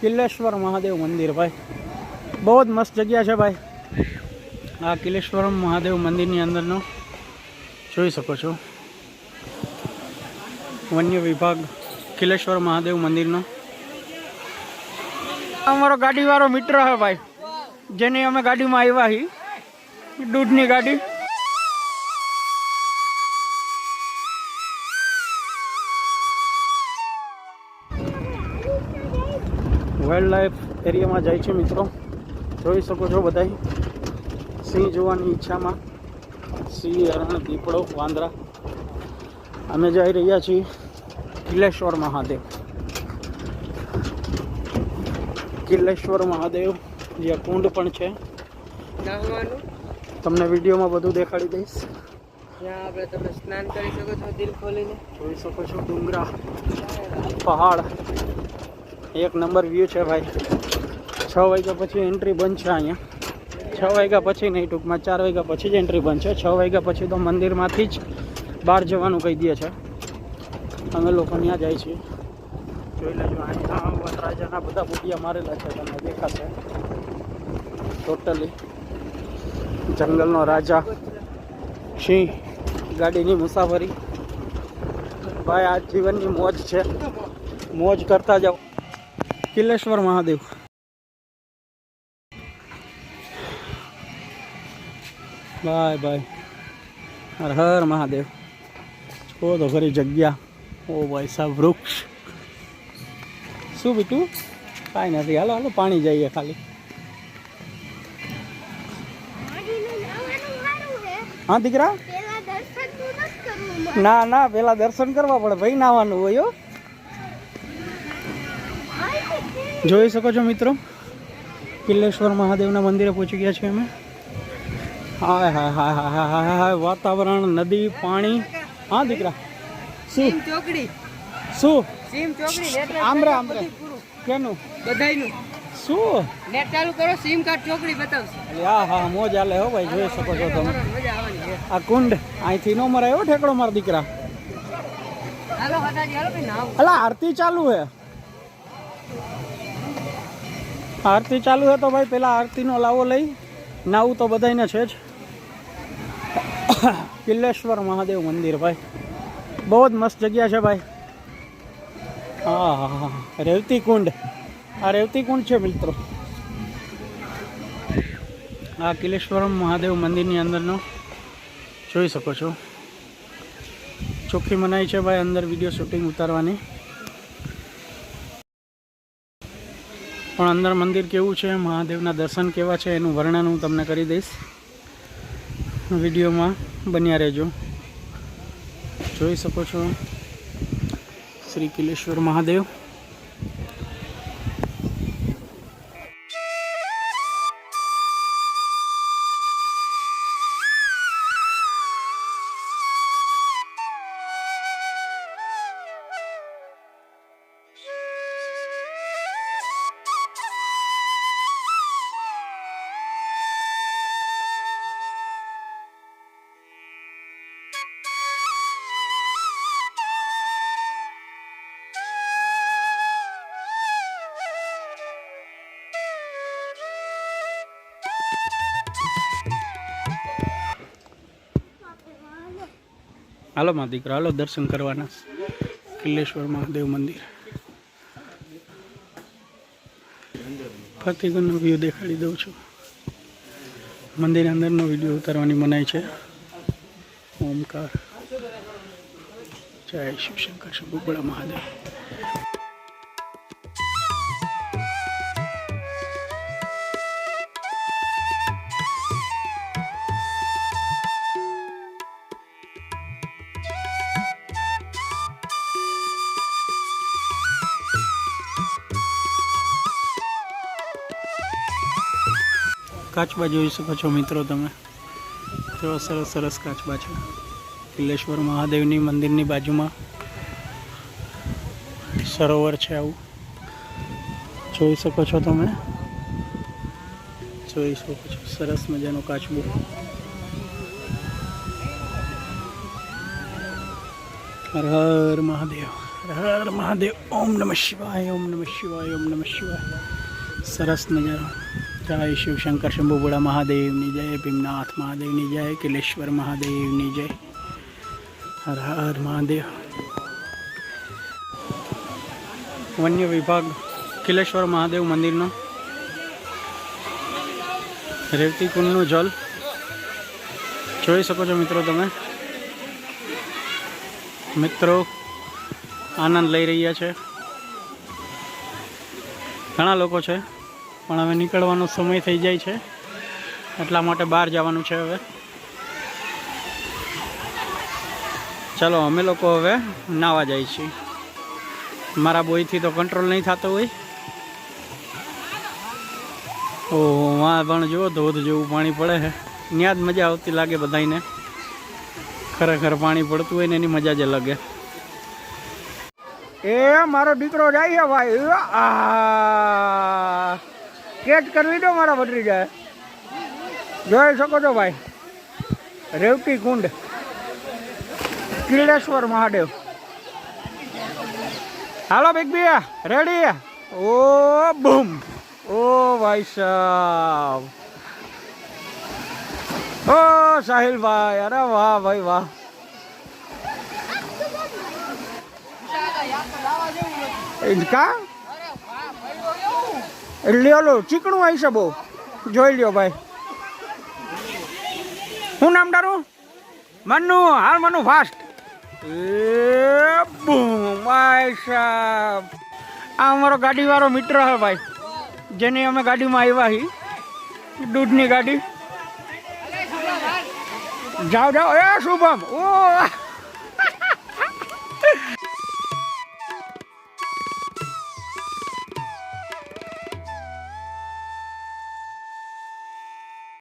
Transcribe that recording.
કિલ્લેશ્વર મહાદેવ મંદિર, ભાઈ. બહુ જ મસ્ત જગ્યા છે, ભાઈ. આ કિલ્લેશ્વર મહાદેવ મંદિરની અંદરનો જોઈ શકો છો. વન્ય વિભાગ કિલ્લેશ્વર મહાદેવ મંદિરનો. અમારો ગાડીવાળો મિત્ર છે, ભાઈ. જેની અમે ગાડીમાં આવ્યા છીએ. દૂધની ગાડી. વાઇલ્ડ લાઈફ એરિયામાં જાય છે મિત્રો. જોઈ શકો છો બધાય. સિંહ જોવાની ઈચ્છામાં સિંહ હરણ દીપડો વાંદરા. અમે જઈ રહ્યા છીએ કિલ્લેશ્વર મહાદેવ. કિલ્લેશ્વર મહાદેવ જ્યાં કુંડ પણ છે. તમને વિડીયોમાં બધું દેખાડી દઈશ. જ્યાં આપણે તમે સ્નાન કરી શકો છો દિલ ખોલીને. જોઈ શકો છો ડુંગરા પહાડ. એક નંબર વ્યૂ છે ભાઈ. છ વાગ્યા પછી એન્ટ્રી બંધ છે અહીંયા. છ વાગ્યા પછી નહીં, ટૂંકમાં ચાર વાગ્યા પછી જ એન્ટ્રી બંધ છે. છ વાગ્યા પછી તો મંદિરમાંથી જ બહાર જવાનું કહી દે છે. અમે લોકો ત્યાં જાય છીએ. જોઈ લેજો અહીંયા વનરાજાના બધા બુટિયા મારેલા છે, તમને દેખાશે. ટોટલી જંગલનો રાજા. સિંહ. ગાડીની મુસાફરી. ભાઈ, આ જીવનની મોજ છે. મોજ કરતા જાઓ. કિલ્લેશ્વર મહાદેવ. Bye bye. હર હર મહાદેવ. જો તો ખરી જગ્યા. ઓ ભાઈ સાહેબ વૃક્ષ. શું બીટું કાંઈ નથી. હાલો હાલો પાણી જઈએ ખાલી. હા દીકરા? ના ના પેલા દર્શન કરવા પડે. ભાઈ નાવાનું હોય. જોઈ શકો છો મિત્રો. કિલ્લેશ્વર મહાદેવના મંદિરે પહોંચી ગયા છીએ અમે. હાય હાય હાય હાય હાય હાય હાય વાતાવરણ નદી પાણી. હા દીકરા. શું? ચોકડી. શું? સીમ ચોકડી આમરે આમરે. કેનું? બધાયનું. શું? નેટ ચાલુ કરો સીમ કાર્ડ ચોકડી બતાવશે. હા હા મોજ આલે હો ભાઈ જોઈ શકો છો તમે. આ કુંડ અહીંથી નો મરાય હો ઠેકડો માર દીકરા. હાલો હટાજી હાલો ભાઈ નાવ અલા આરતી ચાલુ હે. આરતી ચાલુ છે તો ભાઈ પેલા આરતીનો લાવો લઈ. નાવું તો બધાને છે જ. કિલ્લેશ્વર મહાદેવ મંદિર ભાઈ. બહુ જ મસ્ત જગ્યા છે ભાઈ. હા હા હા રેવતી કુંડ. આ રેવતી કુંડ છે મિત્રો. આ કિલેશ્વરમ મહાદેવ મંદિરની અંદરનો. જોઈ શકો છો. ચોખ્ખી મનાઈ છે ભાઈ અંદર વીડિયો શૂટિંગ ઉતારવાની. પણ અંદર મંદિર કેવું છે, મહાદેવના દર્શન કેવા છે, એનું વર્ણન હું તમને કરી દઈશ. વિડીયોમાં બન્યા રહેજો. જોઈ શકો છો. શ્રી કિલેશ્વર મહાદેવ. હાલો માં દીકરા, હાલો દર્શન કરવાના કિલ્લેશ્વર મહાદેવ મંદિર. ફતેગંજનો વ્યૂ દેખાડી દઉં છું. મંદિર અંદરનો વીડિયો ઉતારવાની મનાઈ છે. ઓમકાર. જય શિવશંકર શંકર મહાદેવ. કાચબા જોઈ શકો છો મિત્રો તમે. કેવા સરસ સરસ કાચબા છે. કિલ્લેશ્વર મહાદેવની મંદિરની બાજુમાં સરોવર છે આવું. જોઈ શકો છો તમે. જોઈ શકો છો. સરસ મજાનો કાચબો. હર હર મહાદેવ. હર મહાદેવ. ઓમ નમઃ શિવાય, ઓમ નમઃ શિવાય, ઓમ નમઃ શિવાય. સરસ નજારો જય શિવશંકર શંભુબોળા મહાદેવની જય, ભીમનાથ મહાદેવની જય, કિલેશ્વર મહાદેવની જય, હર હર મહાદેવ. વન્ય વિભાગ, કિલેશ્વર મહાદેવ મંદિરનો રેવતી કુંડનું જલ. જોઈ શકો છો મિત્રો તમે. મિત્રો આનંદ લઈ રહ્યા છે. ઘણા લોકો છે. પણ હવે નીકળવાનો સમય થઈ જાય છે. એટલા માટે બહાર જવાનું છે હવે. ચાલો, અમે લોકો હવે નાવા જાય છીએ. મારા બોયથી તો કંટ્રોલ નહીં થતો હોય. ઓહો વાં પણ જુઓ, ધોધ જેવું પાણી પડે છે. ત્યાં જ મજા આવતી લાગે બધાને ખરેખર પાણી પડતું હોય ને એની મજા જ અલગ એ મારો દીકરો જાય છે ભાઈ. આ કેચ કરવી દો, મારા બદરી જાય જોઈ શકો છો ભાઈ. રેવતી કુંડ. કિલેશ્વર મહાદેવ. હાલો બિગ બી રેડી ઓ, બૂમ. ઓ, ભાઈ સાહેબ ઓ સાહિલભાઈ અરે વાહ, ભાઈ વાહ. એ કા લ્યો, ચીકણું આવી છે બહુ. જોઈ લ્યો ભાઈ. શું નામ તારું? મનુ હાલ મનુ ફાસ્ટ સાહેબ આ અમારો ગાડીવાળો મિત્ર છે ભાઈ, જેની અમે ગાડીમાં આવ્યા હી. દૂધની ગાડી. જાઓ જાઓ. એ શુભમ. ઓ